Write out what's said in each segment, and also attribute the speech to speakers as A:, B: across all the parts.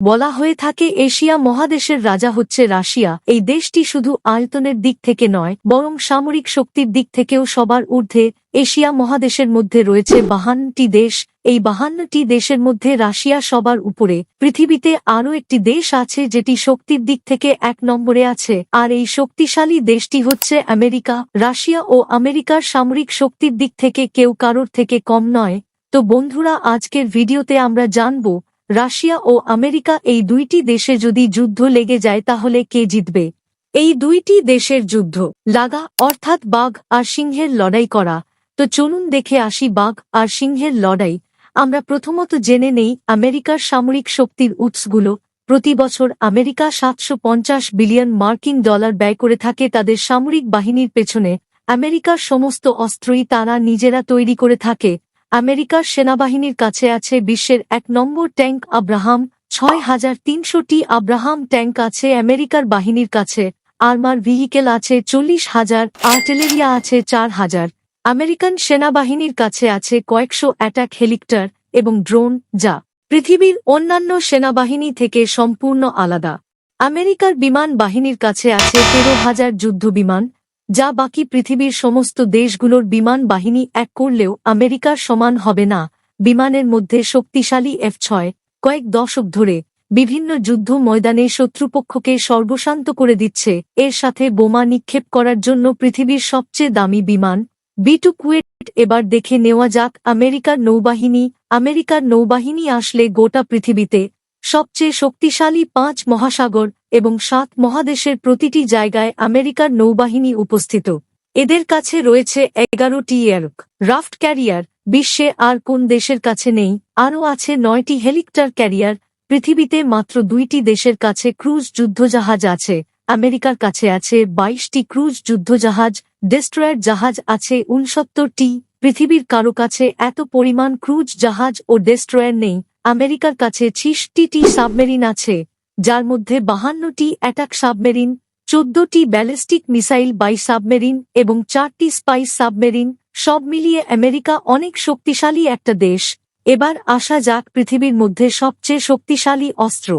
A: বলা হয়ে থাকে এশিয়া মহাদেশের রাজা হচ্ছে রাশিয়া। এই দেশটি শুধু আয়তনের দিক থেকে নয়, বরং সামরিক শক্তির দিক থেকেও সবার ঊর্ধ্বে এশিয়া মহাদেশের মধ্যে রয়েছে বাহান্নটি দেশ। এই বাহান্নটি দেশের মধ্যে রাশিয়া সবার উপরে। পৃথিবীতে আরও একটি দেশ আছে যেটি শক্তির দিক থেকে এক নম্বরে আছে, আর এই শক্তিশালী দেশটি হচ্ছে আমেরিকা। রাশিয়া ও আমেরিকার সামরিক শক্তির দিক থেকে কেউ কারোর থেকে কম নয়। তো বন্ধুরা, আজকের ভিডিওতে আমরা জানব রাশিয়া ও আমেরিকা এই দুইটি দেশে যদি যুদ্ধ লেগে যায় তাহলে কে জিতবে? এই দুইটি দেশের যুদ্ধ, লাগা অর্থাৎ বাঘ আর সিংহের লড়াই করা। তো চলুন দেখে আসি বাঘ আর সিংহের লড়াই। আমরা প্রথমত জেনে নেই আমেরিকার সামরিক শক্তির উৎসগুলো। প্রতি বছর আমেরিকা সাতশো পঞ্চাশ বিলিয়ন মার্কিন ডলার ব্যয় করে থাকে তাদের সামরিক বাহিনীর পেছনে। আমেরিকার সমস্ত অস্ত্রই তারা নিজেরা তৈরি করে থাকে। আমেরিকার সেনাবাহিনীর কাছে আছে বিশ্বের এক নম্বর ট্যাঙ্ক আব্রাহাম, ছয় হাজার তিনশোটি আব্রাহাম ট্যাঙ্ক আছে আমেরিকার বাহিনীর কাছে, আর্মার ভেহিকেল আছে চল্লিশ হাজার, আর্টিলেরিয়া আছে চার হাজার। আমেরিকান সেনাবাহিনীর কাছে আছে কয়েকশো অ্যাটাক হেলিকপ্টার এবং ড্রোন, যা পৃথিবীর অন্যান্য সেনাবাহিনী থেকে সম্পূর্ণ আলাদা। আমেরিকার বিমান বাহিনীর কাছে আছে তেরো হাজার যুদ্ধ বিমান যা বাকি পৃথিবীর সমস্ত দেশগুলোর বিমান বাহিনী এক করলেও আমেরিকার সমান হবে না। বিমানের মধ্যে শক্তিশালী এফ ছয়, কয়েক দশক ধরে বিভিন্ন যুদ্ধ ময়দানে শত্রুপক্ষকে সর্বশান্ত করে দিচ্ছে। এর সাথে বোমা নিক্ষেপ করার জন্য পৃথিবীর সবচেয়ে দামি বিমান বিটু কুয়েট। এবার দেখে নেওয়া যাক আমেরিকার নৌবাহিনী। আমেরিকার নৌবাহিনী আসলে গোটা পৃথিবীতে সবচেয়ে শক্তিশালী পাঁচ মহাসাগর এবং সাত মহাদেশের প্রতিটি জায়গায় আমেরিকার নৌবাহিনী উপস্থিত। এদের কাছে রয়েছে এগারোটি এয়ারক। রাফট ক্যারিয়ার বিশ্বে আর কোন দেশের কাছে নেই, আরও আছে নয়টি হেলিকপ্টার ক্যারিয়ার, পৃথিবীতে মাত্র দুইটি দেশের কাছে ক্রুজ যুদ্ধজাহাজ আছে, আমেরিকার কাছে আছে বাইশটি ক্রুজ যুদ্ধজাহাজ ডেস্ট্রয়ার জাহাজ আছে উনসত্তরটি পৃথিবীর কারও কাছে এত পরিমাণ ক্রুজ জাহাজ ও ডেস্ট্রয়ার নেই আমেরিকার কাছে ছিষটিটি সাবমেরিন আছে, যার মধ্যে বাহান্নটি অ্যাটাক সাবমেরিন, চোদ্দটি ব্যালিস্টিক মিসাইল বাই সাবমেরিন এবং চারটি স্পাইস সাবমেরিন, সব মিলিয়ে আমেরিকা অনেক শক্তিশালী একটা দেশ। এবার আসা যাক পৃথিবীর মধ্যে সবচেয়ে শক্তিশালী অস্ত্র।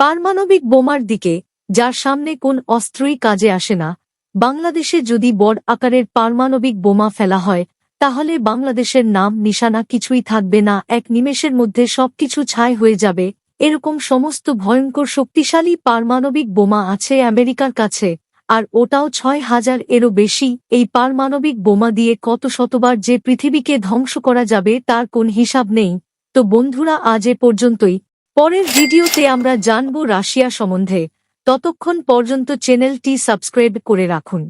A: পারমাণবিক বোমার দিকে, যার সামনে কোন অস্ত্রই কাজে আসে না। বাংলাদেশে যদি বড় আকারের পারমাণবিক বোমা ফেলা হয় তাহলে বাংলাদেশের নাম নিশানা কিছুই থাকবে না, এক নিমেষের মধ্যে সবকিছু ছাই হয়ে যাবে। এরকম সমস্ত ভয়ঙ্কর শক্তিশালী পারমাণবিক বোমা আছে আমেরিকার কাছে, আর ওটাও ছয় হাজার এরও বেশি। এই পারমাণবিক বোমা দিয়ে কত শতবার যে পৃথিবীকে ধ্বংস করা যাবে তার কোন হিসাব নেই। তো বন্ধুরা, আজ এ পর্যন্তই। পরের ভিডিওতে আমরা জানব রাশিয়া সম্বন্ধে। ততক্ষণ পর্যন্ত চ্যানেলটি সাবস্ক্রাইব করে রাখুন।